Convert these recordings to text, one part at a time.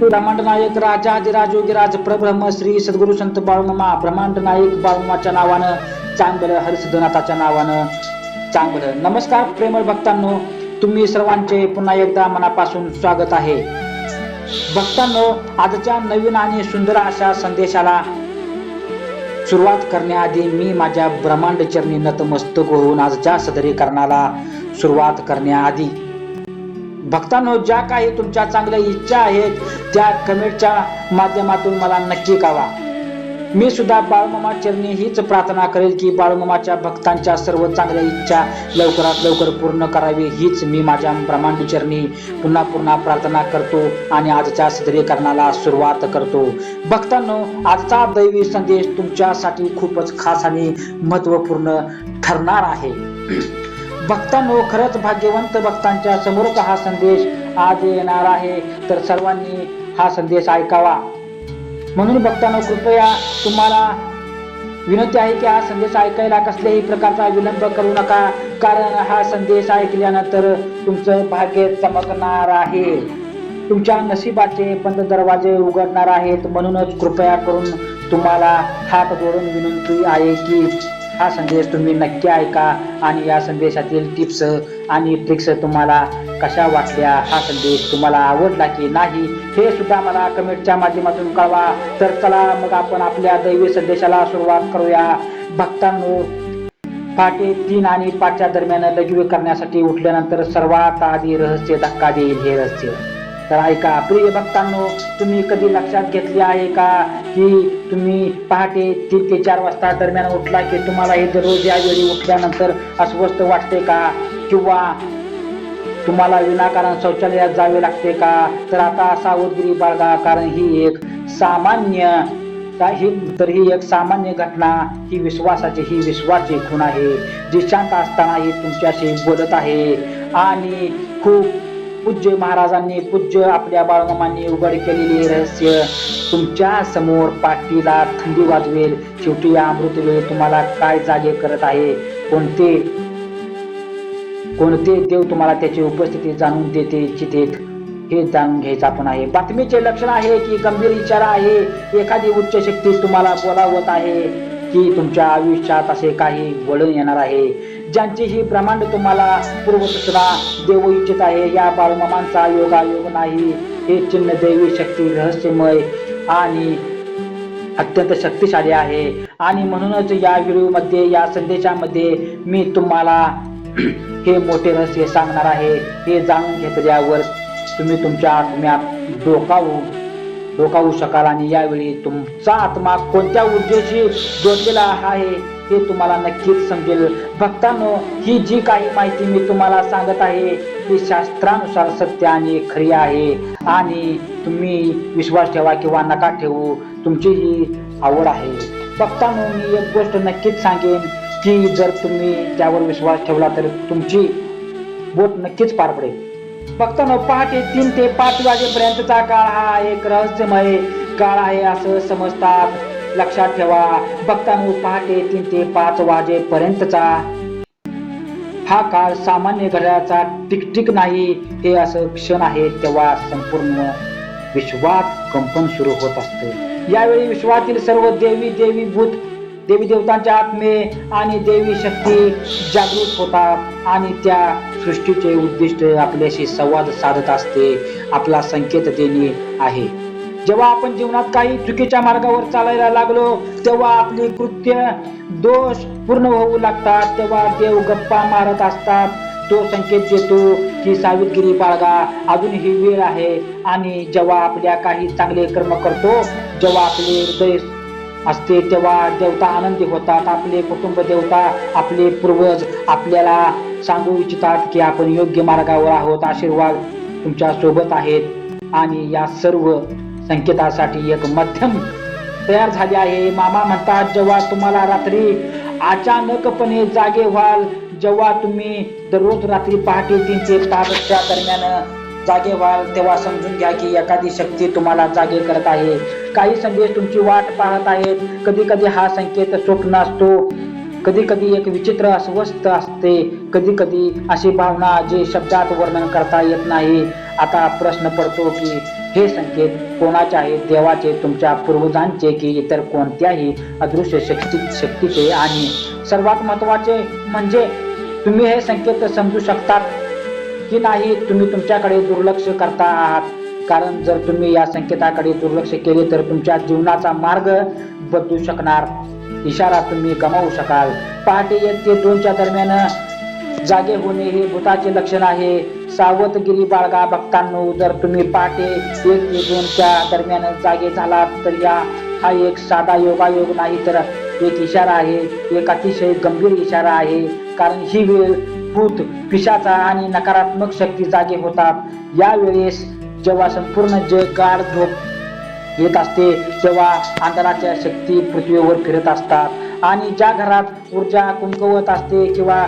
ब्रह्मांड नायक राजाधिराज योगीराज प्रब्रह्म श्री सद्गुरु संत बाळमामा ब्रह्मांड नायक बाळमामाच्या नावानं चांगलं हरिसिद्धनाथाच्या नावानं चांगलं. नमस्कार प्रेमळ भक्तांनो. तुम्ही सर्वांचे पुन्हा एकदा मनापासून स्वागत आहे. भक्तांनो आजच्या नवीन आणि सुंदर अशा संदेशाला सुरुवात करण्याआधी मी माझ्या ब्रह्मांड चरणी नतमस्तक होऊन आजच्या सदरीकरणाला सुरुवात करण्याआधी भक्तांनो ज्या काही तुमच्या चांगल्या इच्छा आहेत त्या कमेंटच्या माध्यमातून मला नक्की कळवा. मी सुद्धा बाळमामा चरणी हीच प्रार्थना करेल की बाळमामाच्या भक्तांच्या सर्व चांगल्या इच्छा लवकरात लवकर पूर्ण करावी हीच मी माझ्या ब्रह्मांड चरणी पुन्हा पुन्हा प्रार्थना करतो आणि आजच्या सदरीकरणाला सुरुवात करतो. भक्तांनो आजचा दैवी संदेश तुमच्यासाठी खूपच खास आणि महत्त्वपूर्ण ठरणार आहे. भक्तांनो खरंच भाग्यवंत भक्तांच्या समोरचा हा संदेश आज येणार आहे. तर सर्वांनी हा संदेश ऐकावा. म्हणून भक्तांनो कृपया तुम्हाला विनंती आहे की हा संदेश ऐकायला कसल्याही प्रकारचा विलंब करू नका. कारण हा संदेश ऐकल्यानंतर तुमचं भाग्य चमकणार आहे. तुमच्या नशिबाचे बंद दरवाजे उघडणार आहेत. म्हणूनच कृपया करून तुम्हाला हात जोडून विनंती आहे की हा संदेश तुम्ही नक्की ऐका आणि या संदेशातील टिप्स आणि ट्रिक्स तुम्हाला कशा वाटल्या हा संदेश तुम्हाला आवडला की नाही हे सुद्धा मला कमेंटच्या माध्यमातून कळवा. तर चला मग आपण आपल्या दैवी संदेशाला सुरुवात करूया. भक्तांनो पहाटे तीन आणि पाचच्या दरम्यान लघवी करण्यासाठी उठल्यानंतर सर्वात आधी रहस्य धक्का देईल हे रहस्य. तर ऐका प्रिय भक्तांनो तुम्ही कधी लक्षात घेतले आहे का? की तुम्ही पहाटे तीन ते चार वाजता दरम्यान उठला की तुम्हाला हे दररोज यावेळी उठल्यानंतर अस्वस्थ वाटते का? किंवा तुम्हाला विनाकारण शौचालयात जावे लागते का? तर आता सावधगिरी बाळगा कारण ही एक सामान्य ही तर ही एक सामान्य घटना ही विश्वासाची ही विश्वाची खूण आहे. जी शांत असतानाही तुमच्याशी बोलत आहे. आणि खूप पूज्य महाराजांनी पूज्य आपल्या बाळमामांनी उघड केलेली रहस्य तुमच्यासमोर पाठीला थंडी वाजवेल. शेवटी या अमृतवेळी तुम्हाला काय जागे करत आहे? कोणते? कोणते देव तुम्हाला त्याची उपस्थिती जाणून देते इच्छितेत हे जाणून घ्यायचं आपण आहे. बातमीचे लक्षण आहे की गंभीर इशारा आहे. एखादी उच्च शक्ती तुम्हाला बोलावत आहे की तुमच्या आयुष्यात असे काही वळण येणार आहे. ज्यांची ही ब्रह्मांड तुम्हाला पूर्वसूचना देऊ इच्छित आहे या बाळमामांचा योगायोग नाही. हे चिन्ह दैवी शक्ती रहस्यमय आणि अत्यंत शक्तिशाली आहे. आणि म्हणूनच या व्हिडिओमध्ये या संदेशामध्ये मी तुम्हाला हे मोठे रहस्य सांगणार आहे. हे जाणून घेतल्यावर तुम्ही तुमच्या आत्म्यात डोकावू डोकावू शकाल आणि यावेळी तुमचा आत्मा कोणत्या ऊर्जेशी जोडलेला आहे हे तुम्हाला नक्कीच समजेल. भक्तांनो ही जी काही माहिती मी तुम्हाला सांगत आहे ती शास्त्रानुसार सत्य आणि खरी आहे. आणि तुम्ही विश्वास ठेवा किंवा नका ठेवू तुमची ही आवड आहे. भक्तांनो मी एक गोष्ट नक्कीच सांगेन की जर तुम्ही त्यावर विश्वास ठेवला तर तुमची बोट नक्कीच पार पडेल. भक्तांनो पहाटे तीन ते पाच वाजेपर्यंतचा काळ हा एक रहस्यमय काळ आहे असं समजतात. लक्षात ठेवा. भक्तांनो पहाटे तीन ते पाच वाजेपर्यंतचा. हा काळ सामान्य घड्याचा टिकटिक नाही. हे असं क्षण आहे तेव्हा संपूर्ण विश्वात कंपन सुरू होत असते. यावेळी विश्वातील सर्व देवी देवी भूत देवी देवतांच्या आत्मे आणि देवी शक्ती जागृत होतात आणि त्या सृष्टीचे उद्दिष्ट आपल्याशी संवाद साधत असते. आपला संकेत देणे आहे. जेव्हा आपण जीवनात काही चुकीच्या मार्गावर चालायला लागलो तेव्हा आपली कृत्य दोष पूर्ण होऊ लागतात. तेव्हा देव गप्पा मारत असतात. तो संकेत देतो की सावधगिरी बाळगा अजून ही वेळ आहे आणि जेव्हा आपल्या काही चांगले कर्म करतो जेव्हा आपले हृदय असते तेव्हा देवता आनंदी होतात. आपले कुटुंब देवता आपले पूर्वज आपल्याला सांगू इच्छितात की आपण योग्य मार्गावर आहोत. आशीर्वाद तुमच्यासोबत आहेत आणि या सर्व संकेतासाठी एक मध्यम तयार झाले आहे. मामा म्हणतात जेव्हा तुम्हाला रात्री अचानकपणे जागे व्हाल जेव्हा तुम्ही दररोज रात्री पहाटे तीन ते तासच्या दरम्यान जागे व्हाल तेव्हा समजून घ्या की एखादी शक्ती तुम्हाला जागे करत आहे. काही संदेश तुमची वाट पाहत आहेत. कधी कधी हा संकेत स्वप्न असतो कधी कधी एक विचित्र अस्वस्थ असते. कधी कधी अशी भावना जे शब्दात वर्णन करता येत नाही. आता प्रश्न पडतो की हे संकेत कोणाचे आहेत देवाचे तुमच्या पूर्वजांचे की इतर कोणत्याही अदृश्य शक्ती शक्तीचे आणि सर्वात महत्त्वाचे म्हणजे तुम्ही हे संकेत समजू शकतात की नाही तुम्ही तुमच्याकडे दुर्लक्ष करता आहात. कारण जर तुम्ही या संकेताकडे दुर्लक्ष केले तर तुमच्या जीवनाचा मार्ग बदलू शकणार. इशारा तुम्ही गमावू शकाल. पहाटे एक ते दोनच्या दरम्यान जागे होणे हे भूताचे लक्षण आहे. सावधगिरी बाळगा भक्तांनो जर तुम्ही पहाटे एक ते दोनच्या दरम्यान जागे झालात तर या हा एक साधा योगायोग नाही तर एक इशारा आहे एक अतिशय गंभीर इशारा आहे कारण ही वेळ भूत पिशाचा आणि नकारात्मक शक्ती जागे होतात. या वेळेस जेव्हा संपूर्ण जग गाढ झोप येत असते तेव्हा आंधळाच्या शक्ती पृथ्वीवर फिरत असतात. आणि ज्या घरात ऊर्जा कुंकवत असते किंवा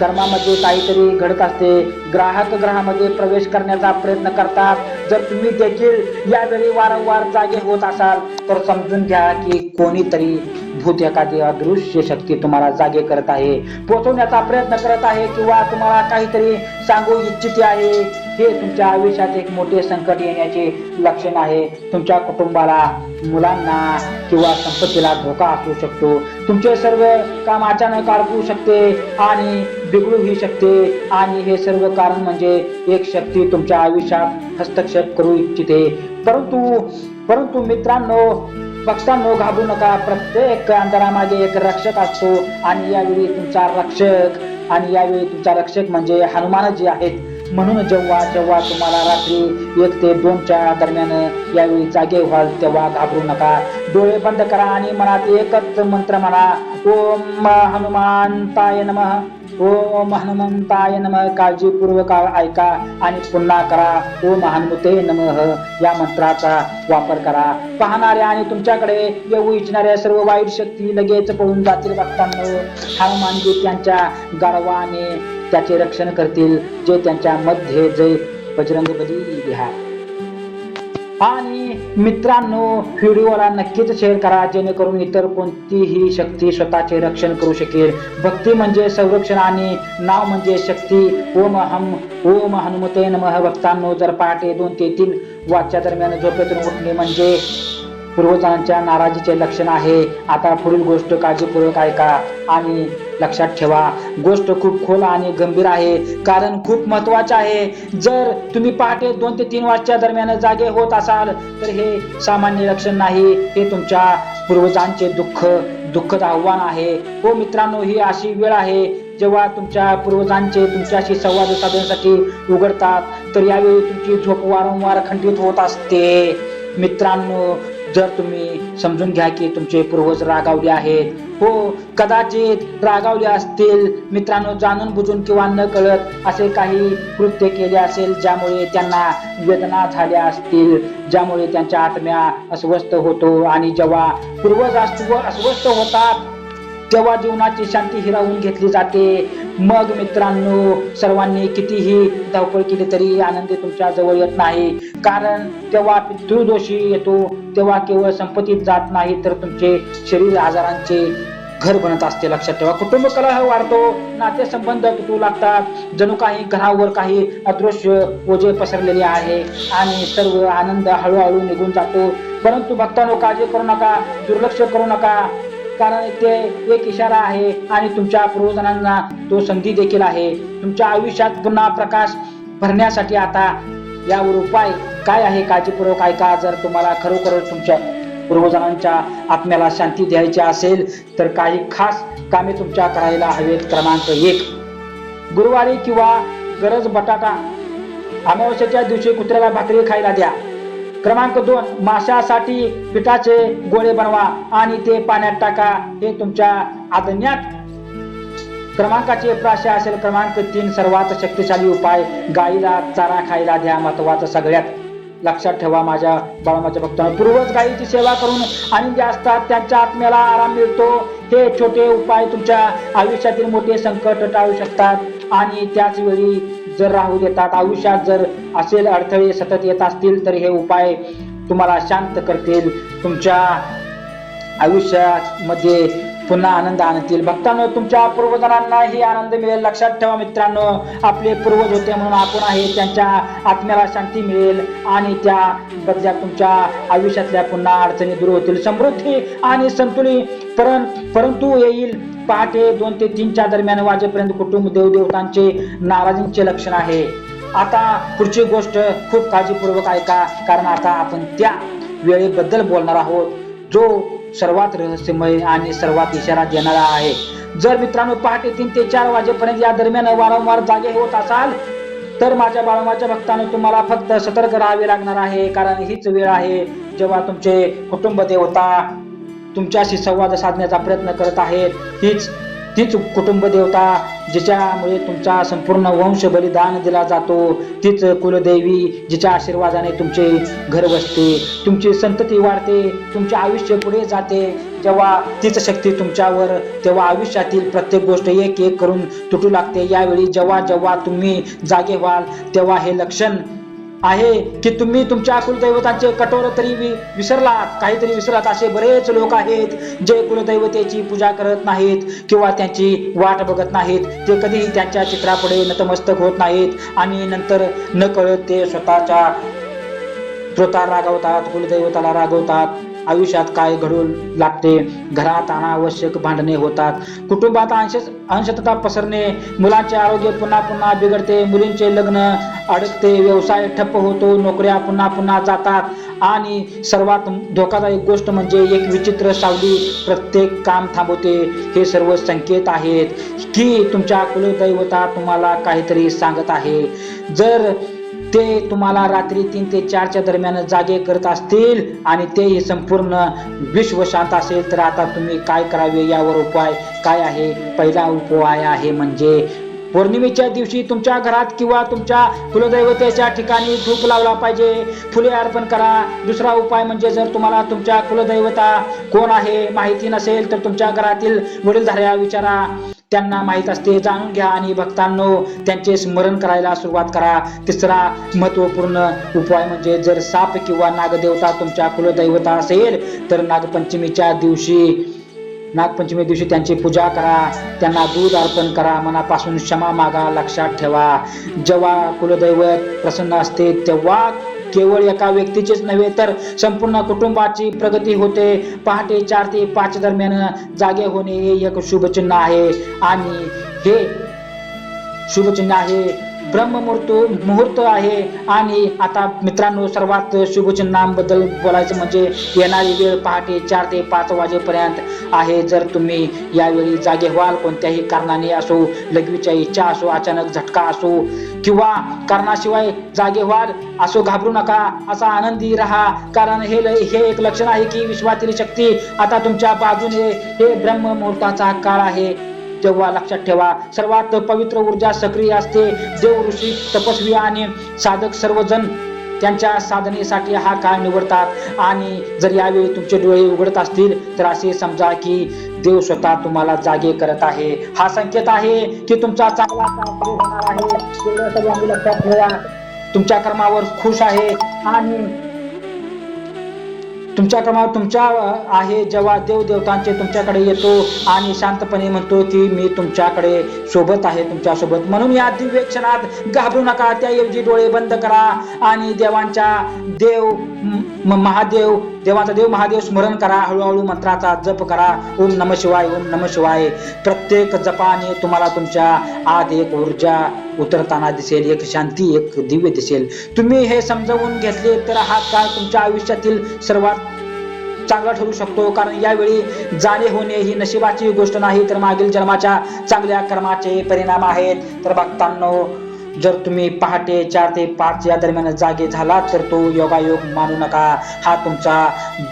कर्मामध्ये काहीतरी घडत असते. ग्राहक ग्रहामध्ये प्रवेश करण्याचा प्रयत्न करतात. जर तुम्ही देखील यावेळी वारंवार जागे होत असाल तर समजून घ्या की कोणीतरी भूत एखादी अदृश्य शक्ती तुम्हाला जागे करत आहे पोचवण्याचा प्रयत्न करत आहे किंवा तुम्हाला काहीतरी सांगू इच्छिते आहे हे तुमच्या आयुष्यात एक मोठे संकट येण्याचे लक्षण आहे. तुमच्या कुटुंबाला मुलांना किंवा संपत्तीला धोका असू शकतो. तुमचे सर्व काम अचानक अडकू शकते आणि बिघडूही शकते. आणि हे सर्व कारण म्हणजे एक शक्ती तुमच्या आयुष्यात हस्तक्षेप करू इच्छिते. परंतु परंतु मित्रांनो भक्तांनो घाबरू नका. प्रत्येक अंतरामागे एक रक्षक असतो आणि यावेळी तुमचा रक्षक आणि यावेळी तुमचा रक्षक म्हणजे हनुमानजी आहेत. म्हणून जेव्हा जेव्हा तुम्हाला रात्री एक ते दोनच्या दरम्यान यावेळी जागे व्हाल तेव्हा घाबरू नका. डोळे बंद करा आणि मनात एकच मंत्र म्हणा. ओम हनुमानताय नमः. ओम हनुमंताय नमः. काळजीपूर्वक ऐका आणि पुन्हा करा. ओम हनुमते नमः. या मंत्राचा वापर करा. पाहणाऱ्या आणि तुमच्याकडे येऊ इच्छणाऱ्या सर्व वाईट शक्ती लगेच पळून जातील भक्तांनो. हनुमानजी त्यांच्या गर्वाने त्याचे रक्षण करतील. जे त्यांच्या मध्ये जय बजरंग बली लिहा आणि मित्रांनो व्हिडिओला नक्कीच शेअर करा जेणेकरून इतर कोणतीही शक्ती स्वतःचे रक्षण करू शकेल. भक्ती म्हणजे संरक्षण आणि नाव म्हणजे शक्ती. ओम हम ओम हनुमते नमः. भक्तांनो जर पहाटे दोन ते तीन वाजच्या दरम्यान झोपेतून उठणे म्हणजे पूर्वजांच्या नाराजीचे लक्षण आहे. आता पुढील गोष्ट काळजीपूर्वक ऐका आणि लक्षात ठेवा. गोष्ट खूप खोल आणि गंभीर आहे. कारण खूप महत्त्वाचे आहे. जर तुम्ही पहाटे दोन ते तीन वाजच्या दरम्यान जागे होत असाल तर हे सामान्य लक्षण नाही. हे तुमच्या पूर्वजांचे दुःख दुःखद आव्हान आहे. हो मित्रांनो ही अशी वेळ आहे. जेव्हा तुमच्या पूर्वजांचे तुमच्याशी संवाद साधण्यासाठी उघडतात तर यावेळी तुमची झोप वारंवार खंडित होत असते. मित्रांनो जर तुम्ही समजून घ्या की तुमचे पूर्वज रागावले आहेत हो कदाचित रागावले असतील मित्रांनो जाणून बुजून किंवा न कळत असे काही कृत्य केले असेल ज्यामुळे त्यांना वेदना झाल्या असतील ज्यामुळे त्यांच्या आत्म्या अस्वस्थ होतो आणि जेव्हा पूर्वज अस्वस्थ होतात तेव्हा जीवनाची शांती हिरावून घेतली जाते. मग मित्रांनो सर्वांनी कितीही धावपळ केली तरी आनंदी तुमच्या जवळ येत नाही. कारण तेव्हा पितृदोषी येतो तेव्हा केवळ संपत्तीत जात नाही तर तुमचे शरीर आजारांचे घर बनत असते लक्षात ठेवा. कुटुंब कलह वाढतो नातेसंबंध तुटू लागतात जणू काही घरावर काही अदृश्य ओझे पसरलेले आहे आणि सर्व आनंद हळूहळू निघून जातो. परंतु भक्तांनो काळजी करू नका दुर्लक्ष करू नका. कारण ते एक इशारा आहे आणि तुमच्या पूर्वजनांना तो संधी देखील आहे. तुमच्या आयुष्यात पुन्हा प्रकाश भरण्यासाठी आता यावर उपाय काय आहे काळजीपूर्वक ऐका. जर तुम्हाला खरोखर तुमच्या पूर्वजनांच्या आत्म्याला शांती द्यायची असेल तर काही खास कामे तुमच्या करायला हवेत. क्रमांक एक गुरुवारी किंवा गरज बटाटा अमावस्येच्या दिवशी कुत्र्याला भाकरी खायला द्या. क्रमांक दोन माशासाठी पिठाचे गोळे बनवा आणि ते पाण्यात टाका. हे तुमच्या आदण्यात. क्रमांकाचे प्राशय असेल क्रमांक तीन सर्वात शक्तिशाली उपाय. गाईला चारा खायला द्या महत्वाचं सगळ्यात. लक्षात ठेवा माझ्या बाळमाच्या भक्तांना पूर्वज गायीची सेवा करून आनंदी असतात त्यांच्या आत्म्याला आराम मिळतो. हे छोटे उपाय तुमच्या आयुष्यातील मोठे संकट टाळू शकतात. आणि त्याच वेळी जर राहू देतात आयुष्यात जर असेल अडथळे सतत येत असतील तर हे उपाय तुम्हाला शांत करतील. तुमच्या आयुष्यामध्ये पुन्हा आनंद आणतील. भक्तांनो तुमच्या पूर्वजनांनाही आनंद मिळेल. लक्षात ठेवा मित्रांनो आपले पूर्वज होते म्हणून आपण आहे त्यांच्या आत्म्याला शांती मिळेल आणि त्या बदल्या तुमच्या आयुष्यातल्या पुन्हा अडचणी दूर होतील. समृद्धी आणि संतुली परं परंतु येईल पहाटे दोन ते तीनच्या दरम्यान वाजेपर्यंत कुटुंब देवदेवतांचे नाराजींचे लक्षण आहे. आता पुढची गोष्ट खूप काळजीपूर्वक ऐका कारण आता आपण त्या वेळेबद्दल बोलणार आहोत. जो सर्वात रहस्यमय आणि सर्वात इशारा देणारा आहे. जर मित्रांनो पहाटे तीन ते चार वाजेपर्यंत या दरम्यान वारंवार जागे होत असाल तर माझ्या बाळमाच्या भक्तांनो तुम्हाला फक्त सतर्क राहावे लागणार आहे कारण हीच वेळ आहे जेव्हा तुमचे कुटुंब देवता तुमच्याशी संवाद साधण्याचा प्रयत्न करत आहेत. हीच तीच कुटुंब देवता जिच्यामुळे तुमचा संपूर्ण वंश बलिदान दिला जातो. तीच कुलदेवी जिच्या आशीर्वादाने तुमचे घर बसते तुमची संतती वाढते तुमचे आयुष्य पुढे जाते. जेव्हा तीच शक्ती तुमच्यावर तेव्हा आयुष्यातील प्रत्येक गोष्ट एक एक करून तुटू लागते. यावेळी जेव्हा जेव्हा तुम्ही जागे व्हाल तेव्हा हे लक्षण आहे की तुम्ही तुमच्या कुलदैवतांचे कठोर तरी विसरलात. काहीतरी विसरलात. असे बरेच लोक आहेत जे कुलदैवतेची पूजा करत नाहीत किंवा त्यांची वाट बघत नाहीत. ते कधीही त्यांच्या चित्रापुढे नतमस्तक होत नाहीत आणि नंतर न कळत ते स्वतःच्या स्वतः रागवतात कुलदैवताला रागवतात. आयुष्यात काय घडू लागते? घरात अनावश्यक भांडणे होतात. कुटुंबात अंश अंशतता पसरणे मुलांचे आरोग्य पुन्हा पुन्हा बिघडते मुलींचे लग्न अडकते व्यवसाय ठप्प होतो नोकऱ्या पुन्हा पुन्हा जातात. आणि सर्वात धोकादायक गोष्ट म्हणजे एक विचित्र सावली प्रत्येक काम थांबवते. हे सर्व संकेत आहेत की तुमच्या कुलदैवता तुम्हाला काहीतरी सांगत आहे. जर ते तुम्हाला रात्री तीन ते चारच्या दरम्यान जागे करत असतील आणि तेही संपूर्ण विश्व शांत असेल तर आता तुम्ही काय करावे? यावर उपाय काय आहे? पहिला उपाय आहे म्हणजे पौर्णिमेच्या दिवशी तुमच्या घरात किंवा तुमच्या कुलदैवतेच्या ठिकाणी धूप लावला पाहिजे. फुले अर्पण करा. दुसरा उपाय म्हणजे जर तुम्हाला तुमच्या कुलदैवता कोण आहे माहिती नसेल तर तुमच्या घरातील वडीलधाऱ्या विचारा. त्यांना माहीत असते जाणून घ्या आणि भक्तांनो त्यांचे स्मरण करायला सुरुवात करा. तिसरा महत्त्वपूर्ण उपाय म्हणजे जर साप किंवा नागदेवता तुमच्या कुलदैवता असेल तर नागपंचमीच्या दिवशी नागपंचमी दिवशी त्यांची पूजा करा. त्यांना दूध अर्पण करा. मनापासून क्षमा मागा लक्षात ठेवा. जेव्हा कुलदैवत प्रसन्न असते तेव्हा केवळ एका व्यक्तीचीच नव्हे तर संपूर्ण कुटुंबाची प्रगती होते. पहाटे चार ते पाच दरम्यान जागे होणे हे एक शुभचिन्ह आहे. आणि हे शुभचिन्ह आहे. ब्रह्ममुहूर्त मुहूर्त आहे. आणि आता मित्रांनो सर्वात शुभचिन्हांबद्दल बोलायचं म्हणजे येणारी वेळ पहाटे चार ते पाच वाजेपर्यंत आहे. जर तुम्ही यावेळी जागे व्हाल कोणत्याही कारणाने असो लघवीच्या इच्छा असो अचानक झटका असो किंवा कारणाशिवाय जागे व्हाल असो घाबरू नका असा आनंदी राहा. कारण हे हे एक लक्षण आहे की विश्वातील शक्ती आता तुमच्या बाजूने हे ब्रह्ममुहूर्ताचा काळ आहे. तेव्हा लक्षात ठेवा सर्वात पवित्र ऊर्जा सक्रिय असते. देव ऋषी तपस्वी आणि साधक सर्वजण त्यांच्या साधनेसाठी हा काळ निवडतात. आणि जर यावेळी तुमचे डोळे उघडत असतील तर असे समजा की देव स्वतः तुम्हाला जागे करत आहे. हा संकेत आहे की तुमचा चांगला होणार आहे. लक्षात ठेवा. तुमच्या कर्मावर खुश आहे. आणि तुमच्या क्रमावर तुमच्या आहे जेव्हा देवदेवतांचे तुमच्याकडे येतो आणि शांतपणे म्हणतो की मी तुमच्याकडे सोबत आहे तुमच्यासोबत. म्हणून या दिव्य क्षणात घाबरू नका त्याऐवजी डोळे बंद करा आणि देवांच्या देव मग महादेव देवाचा देव महादेव स्मरण करा हळूहळू मंत्राचा जप करा. ओम नम शिवाय ओम नम शिवाय. प्रत्येक जपाने तुम्हाला तुमच्या आत एक ऊर्जा उतरताना दिसेल एक शांती एक दिव्य दिसेल. तुम्ही हे समजावून घेतले तर हा काळ तुमच्या आयुष्यातील सर्वात चांगला ठरू शकतो. कारण यावेळी जाणे होणे ही नशिबाची गोष्ट नाही तर मागील जन्माच्या चांगल्या कर्माचे परिणाम आहेत. तर भक्तांनो जर तुम्ही पहाटे चार ते पाच या दरम्यान जागे झालात तर तो योगायोग मानू नका. हा तुमचा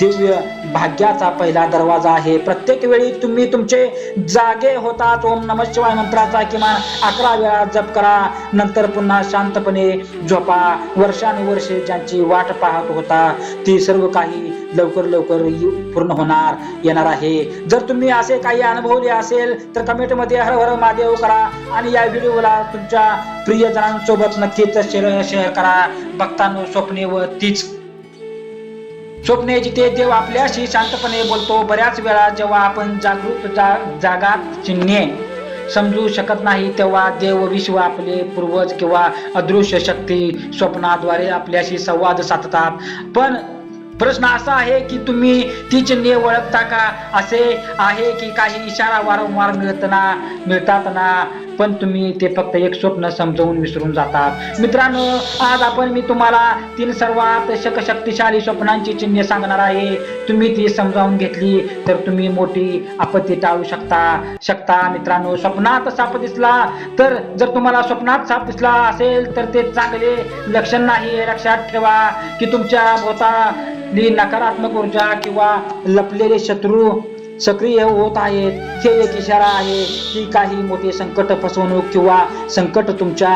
दिव्य भाग्याचा पहिला दरवाजा आहे. प्रत्येक वेळी तुम्ही तुमचे जागे होतात. ओम नम शिवाय मंत्राचा किमान अकरा वेळा जप करा. नंतर पुन्हा शांतपणे झोपा. वर्षानुवर्षे ज्यांची वाट पाहत होता ती सर्व काही लवकर लवकर पूर्ण होणार येणार आहे. जर तुम्ही असे काही अनुभवले असेल तर कमेंटमध्ये हर हर महादेव करा आणि या व्हिडिओला तुमच्या प्रियजनांसोबत नक्कीच शेअर शेअर करा. भक्तांनो स्वप्ने व तीच. स्वप्ने जिथे देव आपल्याशी शांतपणे बोलतो बऱ्याच वेळा जेव्हा आपण जागृत जा जागात चिन्हे समजू शकत नाही तेव्हा देव विश्व आपले पूर्वज किंवा अदृश्य शक्ती स्वप्नाद्वारे आपल्याशी संवाद साधतात. पण प्रश्न असा आहे की तुम्ही ती चिन्हे ओळखता का? असे आहे की काही इशारा वारंवार मिळताना मिळतात ना. पण तुम्ही ते फक्त एक स्वप्न समजवून विसरून जातात. मित्रांनो आज आपण मी तुम्हाला तीन सर्वात शक शक्तिशाली स्वप्नांची चिन्हे सांगणार आहे. तुम्ही ती समजावून घेतली तर तुम्ही मोठी आपत्ती टाळू शकता. शकता मित्रांनो स्वप्नात साप दिसला तर जर तुम्हाला स्वप्नात साप दिसला असेल तर ते चांगले लक्षण नाही लक्षात ठेवा की तुमच्या भोवताली नकारात्मक ऊर्जा किंवा लपलेले शत्रू सक्रिय होत आहेत. हे एक इशारा आहे की काही मोठे संकट फसवणूक किंवा संकट तुमच्या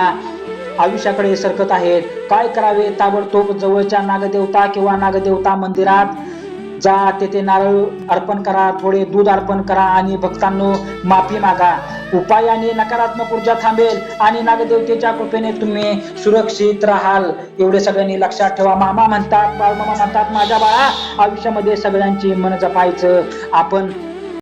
आयुष्याकडे सरकत आहेत. काय करावे? ताबडतोब जवळच्या नागदेवता किंवा नागदेवता मंदिरात जा. तेथे नारळ अर्पण करा थोडे दूध अर्पण करा आणि भक्तांनो माफी मागा. उपायाने नकारात्मक ऊर्जा थांबेल आणि नागदेवतेच्या कृपेने तुम्ही सुरक्षित राहाल. एवढे सगळ्यांनी लक्षात ठेवा. मामा म्हणतात बाळमामा म्हणतात माझ्या बाळा आयुष्यामध्ये सगळ्यांची मन जपायचं. आपण